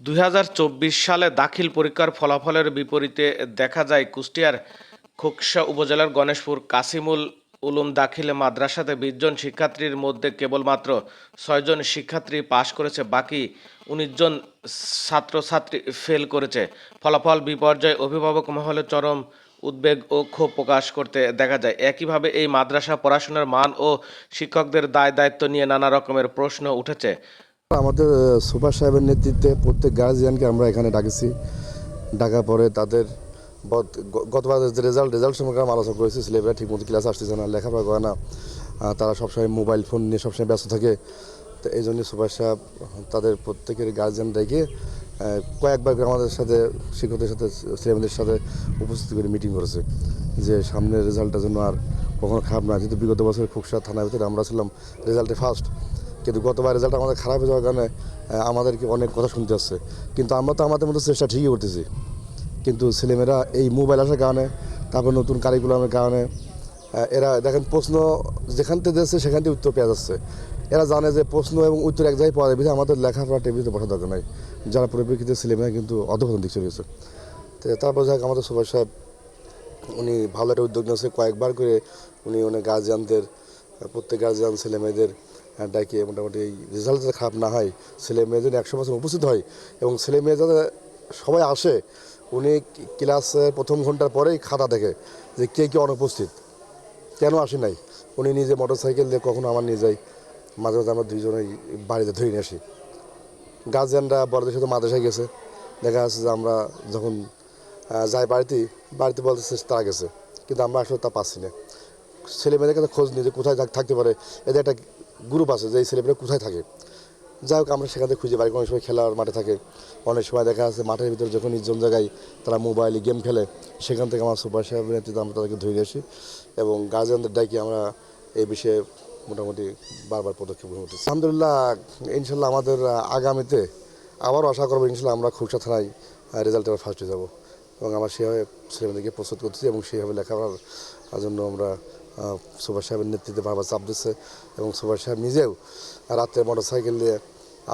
দুই হাজার চব্বিশ সালে দাখিল পরীক্ষার ফলাফলের বিপরীতে দেখা যায় কুষ্টিয়ার খোকসা উপজেলার গণেশপুর কাসিমুল উলুম দাখিলে মাদ্রাসাতে বিশ জন শিক্ষার্থীর মধ্যে কেবলমাত্র ছয়জন শিক্ষার্থী পাশ করেছে, বাকি উনিশ জন ছাত্রছাত্রী ফেল করেছে। ফলাফল বিপর্যয় অভিভাবক মহলে চরম উদ্বেগ ও ক্ষোভ প্রকাশ করতে দেখা যায়। একইভাবে এই মাদ্রাসা পড়াশোনার মান ও শিক্ষকদের দায় দায়িত্ব নিয়ে নানা রকমের প্রশ্ন উঠেছে। আমাদের সুভাষ সাহেবের নেতৃত্বে প্রত্যেক গার্জিয়ানকে আমরা এখানে ডাকেছি। ডাকা পরে তাদের গতবার যে রেজাল্ট রেজাল্ট সম্পর্কে আমরা আলোচনা করেছি ছেলেমেয়েরা ঠিকমতো ক্লাস আসতেছে না, লেখাপড়া করে না তারা সবসময় মোবাইল ফোন নিয়ে সবসময় ব্যস্ত থাকে। তো এই জন্য সুভাষ সাহেব তাদের প্রত্যেকের গার্জিয়ান ডেকে কয়েকবার আমাদের সাথে, শিক্ষকদের সাথে, ছেলেমেয়েদের সাথে উপস্থিত করে মিটিং করেছে। যে সামনের রেজাল্টের জন্য আর কখনো খারাপ না যেহেতু বিগত বছর খুকসা থানার ভিতরে আমরা ছিলাম রেজাল্টে ফার্স্ট কিন্তু গতবার রেজাল্ট আমাদের খারাপ হয়ে যাওয়ার কারণে আমাদেরকে অনেক কথা শুনতে হচ্ছে। কিন্তু আমরা তো আমাদের মতো চেষ্টা ঠিকই করতেছি। কিন্তু ছেলেমেয়েরা এই মোবাইল আসার কারণে, তারপর নতুন কারিকুলামের কারণে এরা দেখেন প্রশ্ন যেখান থেকে দিচ্ছে সেখান থেকে উত্তর পেয়ে যাচ্ছে। এরা জানে যে প্রশ্ন এবং উত্তর এক জায়গায় পাওয়া যাবে আমাদের লেখাপড়া টেবিলিতে বসার দরকার নাই। যারা পরিপ্রেক্ষিতে ছেলেমেয়েরা কিন্তু অধপতন দিক চলে গেছে। তারপর যাক আমাদের সুভাষ সাহেব, উনি ভালো একটা উদ্যোগ নিয়েছে। কয়েকবার করে উনি অনেক গার্জিয়ানদের প্রত্যেক গার্জিয়ান ছেলে মেয়েদের ডাকে মোটামুটি রেজাল্ট যাতে খারাপ না হয় ছেলে মেয়েদের একশো পার্সেন্ট উপস্থিত হয় এবং ছেলে মেয়ে যাতে সবাই আসে, উনি ক্লাসের প্রথম ঘণ্টার পরেই খাতা দেখে যে কে কে অনুপস্থিত। কেন আসে নাই? উনি নিজে মোটর সাইকেল দিয়ে কখনো আমার নিয়ে যাই মাঝে মাঝে আমরা দুইজনেই বাড়িতে ধরে নিয়ে আসি। গার্জেনরা বড়দের সাথে মাদ্রাসায় গেছে। দেখা যাচ্ছে যে আমরা যখন যাই বাড়িতে বাড়িতে বলতেছে তারা গেছে। কিন্তু আমরা আসলে তা পাচ্ছি না। ছেলে মেয়েদের কাছে খোঁজ নিয়ে যে কোথায় থাক- থাকতে পারে, এদের একটা গ্রুপ আছে যে এই ছেলেমেয়েরা কোথায় থাকে? যাই হোক, আমরা সেখান থেকে খুঁজে পাই। অনেক সময় খেলার মাঠে থাকে। অনেক সময় দেখা যাচ্ছে মাঠের ভিতরে যখন নির্জন জায়গায় তারা মোবাইলে গেম খেলে, সেখান থেকে আমার সুপার সাহেবের নেতৃত্বে আমরা তাদেরকে ধরে আসি এবং গার্জিয়ানদের ডাকি আমরা এই বিষয়ে মোটামুটি বারবার পদক্ষেপ গ্রহণ করতেছি। আলহামদুলিল্লাহ, ইনশাল্লাহ আমাদের আগামীতে আবারও আশা করব ইনশাল্লাহ আমরা খুবসা থানায় রেজাল্টে ফার্স্ট হয়ে যাব। এবং আমরা সেভাবে ছেলেমেয়েদেরকে প্রস্তুত করতেছি এবং সেভাবে লেখাপড়ার জন্য আমরা সুভাষ সাহেবের নেতৃত্বে বারবার চাপ দিচ্ছে এবং সুভাষ সাহেব নিজেও রাত্রে মোটর সাইকেল দিয়ে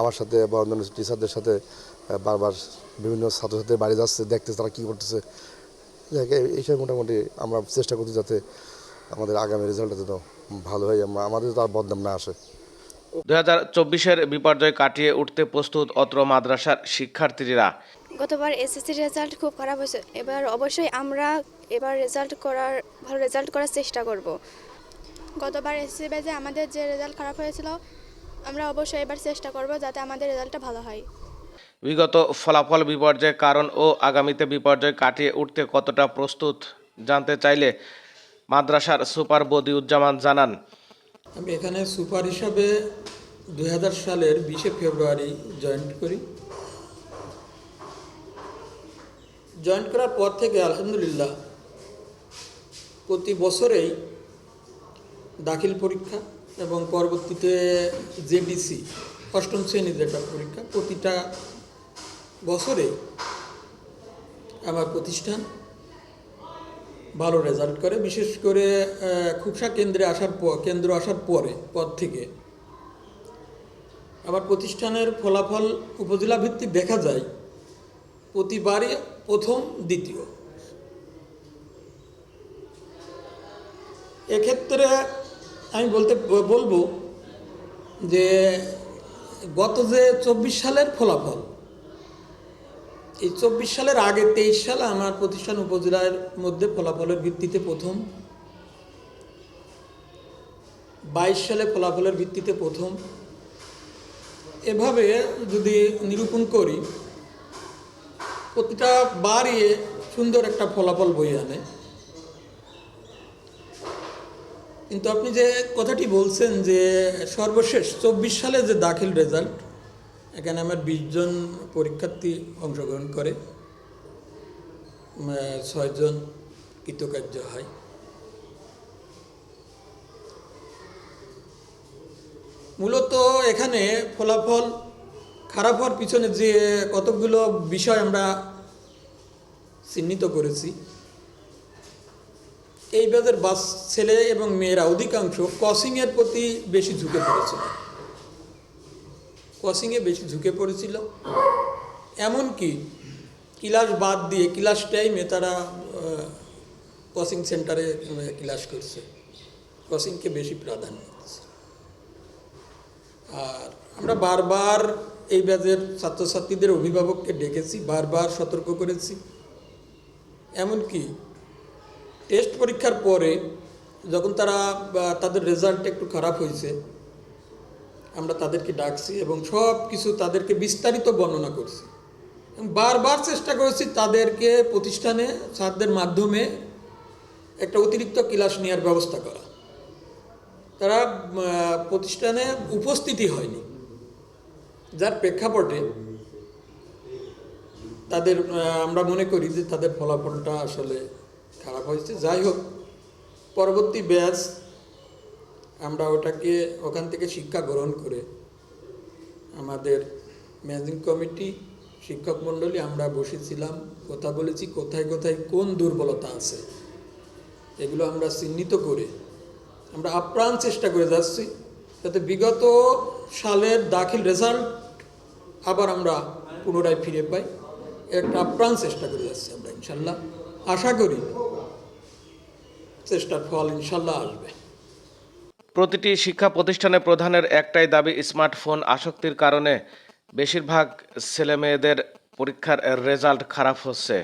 আমার সাথে বা অন্যান্য টিচারদের সাথে বারবার বিভিন্ন ছাত্রছাত্রীদের বাড়ি যাচ্ছে দেখতে তারা কী করতেছে। এইসব মোটামুটি আমরা চেষ্টা করছি যাতে আমাদের আগামী রেজাল্টটা যেন ভালো হয় আমাদের তো আর বদনাম না আসে। দু হাজার চব্বিশের বিপর্যয় কাটিয়ে উঠতে প্রস্তুত অত্র মাদ্রাসার শিক্ষার্থীরা। গতবার এসএসসি রেজাল্ট খুব খারাপ হয়েছে। এবার অবশ্যই আমরা এবার রেজাল্ট করার ভালো রেজাল্ট করার চেষ্টা করব। গতবার এসএসসি ব্যাচে আমাদের যে রেজাল্ট খারাপ হয়েছিল আমরা অবশ্যই এবার চেষ্টা করব যাতে আমাদের রেজাল্টটা ভালো হয়। বিগত ফলাফল বিপর্যয়ের কারণ ও আগামীতে বিপর্যয় কাটিয়ে উঠতে কতটা প্রস্তুত জানতে চাইলে মাদ্রাসার সুপার বদিউজ্জামান জানান। আমি এখানে সুপার হিসাবে দু হাজার সালের বিশে ফেব্রুয়ারি জয়েন্ট করি। জয়েন্ট করার পর থেকে আলহামদুলিল্লাহ প্রতি বছরেই দাখিল পরীক্ষা এবং পরবর্তীতে জেডিসি অষ্টম শ্রেণির যেটা পরীক্ষা, প্রতিটা বছরেই আমার প্রতিষ্ঠান ভালো রেজাল্ট করে। বিশেষ করে খুবসা কেন্দ্রে আসার পর, কেন্দ্র আসার পরে, পর থেকে আমার প্রতিষ্ঠানের ফলাফল উপজেলা ভিত্তিক দেখা যায়। প্রতিবারই প্রথম, দ্বিতীয়। এক্ষেত্রে আমি বলতে, বলব যে গত যে চব্বিশ সালের ফলাফল, এই চব্বিশ সালের আগে তেইশ সালে আমার প্রতিষ্ঠান উপজেলার মধ্যে ফলাফলের ভিত্তিতে প্রথম, বাইশ সালে ফলাফলের ভিত্তিতে প্রথম। এভাবে যদি নিরূপণ করি প্রতিটা বারই সুন্দর একটা ফলাফল বই আনে। কিন্তু আপনি যে কথাটি বলছেন যে সর্বশেষ চব্বিশ সালে যে দাখিল রেজাল্ট এখানে আমার বিশ জন পরীক্ষার্থী অংশগ্রহণ করে ছয়জন কৃতকার্য হয়। মূলত এখানে ফলাফল খারাপ হওয়ার পিছনে যে কতকগুলো বিষয় আমরা চিহ্নিত করেছি, এই ব্যাচের বাস ছেলে এবং মেয়েরা অধিকাংশ ক্রসিংয়ের প্রতি বেশি ঝুঁকে পড়েছিল। ক্রসিংয়ে বেশি ঝুঁকে পড়েছিল। এমনকি ক্লাস বাদ দিয়ে, ক্লাস টাইমে তারা কোচিং সেন্টারে ক্লাস করছে। কোচিংকে বেশি প্রাধান্য দিচ্ছে। আর আমরা বারবার এই ব্যাচের ছাত্রছাত্রীদের অভিভাবককে ডেকেছি, বারবার সতর্ক করেছি। এমনকি টেস্ট পরীক্ষার পরে যখন তারা তাদের রেজাল্ট একটু খারাপ হয়েছে, আমরা তাদেরকে ডাকছি এবং সব কিছু তাদেরকে বিস্তারিত বর্ণনা করছি। বারবার চেষ্টা করেছি তাদেরকে প্রতিষ্ঠানে, স্যারদের মাধ্যমে একটা অতিরিক্ত ক্লাস নেওয়ার ব্যবস্থা করা। তারা প্রতিষ্ঠানে উপস্থিতি হয়নি। যার প্রেক্ষাপটে তাদের আমরা মনে করি যে তাদের ফলাফলটা আসলে খারাপ হয়েছে। যাই হোক, পরবর্তী ব্যাচ আমরা ওটাকে ওখান থেকে শিক্ষা গ্রহণ করে আমাদের ম্যানেজিং কমিটি, শিক্ষক মণ্ডলী, আমরা বসেছিলাম, কথা বলেছি, কোথায় কোথায় কোন দুর্বলতা আছে, এগুলো আমরা চিহ্নিত করে আমরা আপ্রাণ চেষ্টা করে যাচ্ছি। যাতে বিগত সালের দাখিল রেজাল্ট আবার আমরা পুনরায় ফিরে পাই। একটা আপ্রাণ চেষ্টা করে যাচ্ছি আমরা, ইনশাল্লাহ। আশা করি চেষ্টার ফল ইনশাল্লাহ আসবে। প্রতিটি শিক্ষা প্রতিষ্ঠানে প্রধানের একটাই দাবি, স্মার্টফোন আসক্তির কারণে বেশিরভাগ ছেলেমেয়েদের পরীক্ষার রেজাল্ট খারাপ হচ্ছে।